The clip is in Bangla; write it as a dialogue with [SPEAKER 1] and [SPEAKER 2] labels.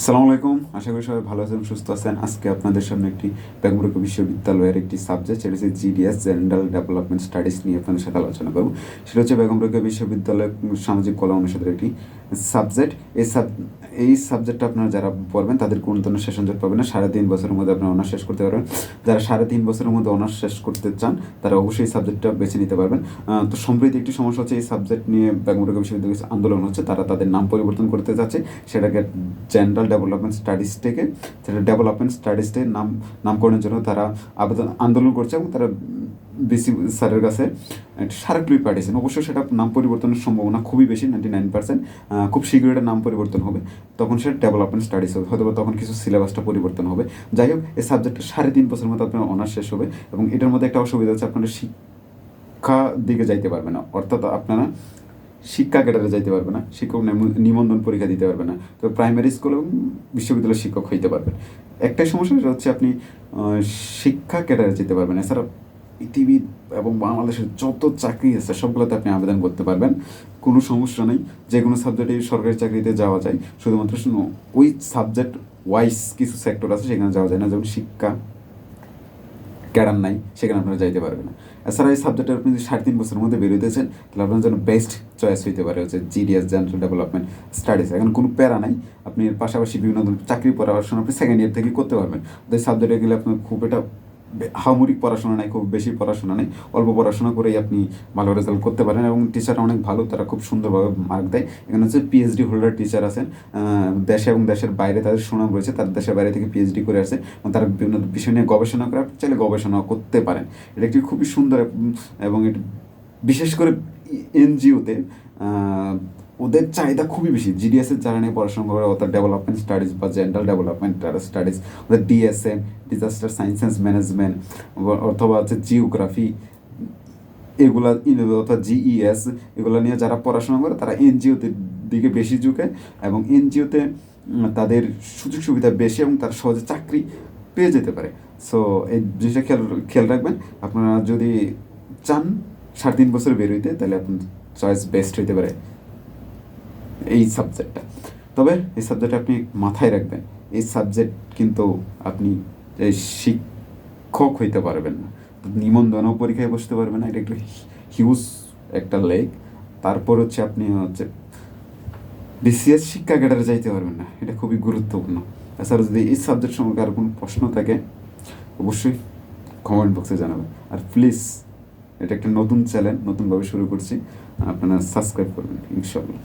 [SPEAKER 1] আসসালামু আলাইকুম। আশা করি সবাই ভালো আছেন, সুস্থ আছেন। আজকে আপনাদের সামনে একটি বেঙ্গুরক বিশ্ববিদ্যালয়ের একটি সাবজেক্ট সেটা হচ্ছে জিডিএস জেনারেল ডেভেলপমেন্ট স্টাডিজ নিয়ে আপনাদের সাথে আলোচনা করব। সেটা হচ্ছে বেগমরুক বিশ্ববিদ্যালয় সামাজিক কলা অনুষদের একটি সাবজেক্ট এই সাব এই সাবজেক্টটা আপনারা যারা পড়বেন, তাদের কোনো ধরনের সেশন জট পাবেন না। সাড়ে তিন বছরের মধ্যে আপনারা অনার্স শেষ করতে পারবেন। যারা সাড়ে তিন বছরের মধ্যে অনার্স শেষ করতে চান, তারা অবশ্যই এই সাবজেক্টটা বেছে নিতে পারবেন। তো সম্প্রতি একটি সমস্যা হচ্ছে, এই সাবজেক্ট নিয়ে বেগমরুক বিশ্ববিদ্যালয় আন্দোলন হচ্ছে। তারা তাদের নাম পরিবর্তন করতে যাচ্ছে। সেটাকে জেনারেল ডেভেলপমেন্ট স্টাডিজ থেকে সেটা ডেভেলপমেন্ট স্টাডিজে নাম, নামকরণের জন্য তারা আবেদন, আন্দোলন করছে এবং তারা বিসি স্যারের কাছে স্মারকলিপি পাঠিয়েছেন। অবশ্যই সেটা নাম পরিবর্তনের সম্ভাবনা খুবই বেশি নাইনটি নাইন পার্সেন্ট খুব শীঘ্রই এটা নাম পরিবর্তন হবে। তখন সেটা ডেভেলপমেন্ট স্টাডিজ হবে হয়তো তখন কিছু সিলেবাসটা পরিবর্তন হবে। যাই হোক, এই সাবজেক্টটা সাড়ে তিন বছরের মধ্যে আপনার অনার্স শেষ হবে এবং এটার মধ্যে একটা অসুবিধা হচ্ছে, আপনারা শিক্ষা দিকে যাইতে পারবে না। অর্থাৎ আপনারা শিক্ষা ক্যাডারে যাইতে পারবে না, শিক্ষক নিবন্ধন পরীক্ষা দিতে পারবে না, তো প্রাইমারি স্কুল এবং বিশ্ববিদ্যালয়ের শিক্ষক হইতে পারবেন। একটাই সমস্যা সেটা হচ্ছে আপনি শিক্ষা ক্যাডারে যেতে পারবেন এছাড়া পৃথিবী এবং বাংলাদেশের যত চাকরি আছে, সবগুলোতে আপনি আবেদন করতে পারবেন। কোনো সমস্যা নেই যে কোনো সাবজেক্টে সরকারি চাকরিতে যাওয়া যায়। শুধুমাত্র শুনো, ওই সাবজেক্ট ওয়াইজ কিছু সেক্টর আছে, সেখানে যাওয়া যায় না। যেমন শিক্ষা ক্যাডার নাই, সেখানে আপনারা যাইতে পারবেন না। এছাড়া এই সাবজেক্টে আপনি যদি সাড়ে তিন বছরের মধ্যে বেরোতেছেন তাহলে আপনার জন্য বেস্ট চয়েস হইতে পারে হচ্ছে জিডিএস জেনারেল ডেভেলপমেন্ট স্টাডিজ এখন কোনো প্যারা নাই, আপনি পাশাপাশি বিভিন্ন ধরনের চাকরি পড়াশোনা আপনি সেকেন্ড ইয়ার থেকে করতে পারবেন। সাবজেক্টে গেলে আপনার খুব এটা হামুরিক পড়াশোনা নাই, খুব বেশি পড়াশোনা নেই। অল্প পড়াশোনা করেই আপনি ভালো রেজাল্ট করতে পারেন এবং টিচার অনেক ভালো, তারা খুব সুন্দরভাবে মার্ক দেয়। এখানে হচ্ছে পিএইচডি হোল্ডার টিচার আছেন দেশে এবং দেশের বাইরে তাদের সুনাম রয়েছে, তারা দেশের বাইরে থেকে পিএইচডি করে আসছে এবং তারা বিভিন্ন বিষয় নিয়ে গবেষণা করে, চাইলে গবেষণা করতে পারেন। এটা একটি খুবই সুন্দর এবং এটি বিশেষ করে এনজিওতে ওদের চাহিদা খুবই বেশি। জিডিএস এর যারা নিয়ে পড়াশোনা করে অর্থাৎ ডেভেলপমেন্ট স্টাডিজ বা জেনারেল ডেভেলপমেন্ট স্টাডিজ ওদের DSM disaster science and management অথবা হচ্ছে জিওগ্রাফি এগুলা অর্থাৎ জিইএস এগুলো নিয়ে যারা পড়াশোনা করে, তারা এনজিওতে দিকে বেশি ঝুঁকে এবং এনজিওতে তাদের সুযোগ সুবিধা বেশি এবং তারা সহজে চাকরি পেয়ে যেতে পারে। সো এই জিনিসটা খেয়াল খেয়াল রাখবেন। আপনারা যদি চান সাড়ে তিন বছর বের হইতে, তাহলে আপনার চয়েস বেস্ট হইতে পারে। এই সাবজেক্টটা তবে এই সাবজেক্ট আপনি মাথায় রাখবেন, এই সাবজেক্ট কিন্তু আপনি শিক্ষক হইতে পারবেন না। নিবন্ধনও পরীক্ষায় বসতে পারবেন না, এটা একটু হিউজ একটা লেগ তারপর হচ্ছে আপনি হচ্ছে বিসিএস শিক্ষা ক্যাডারে যাইতে পারবেন না, এটা খুবই গুরুত্বপূর্ণ। এছাড়া যদি এই সাবজেক্ট সম্পর্কে আর কোনো প্রশ্ন থাকে, অবশ্যই কমেন্ট বক্সে জানাবেন। আর প্লিজ এটা একটা নতুন চ্যানেল নতুনভাবে শুরু করছি, আপনারা সাবস্ক্রাইব করবেন ইনশাল্লাহ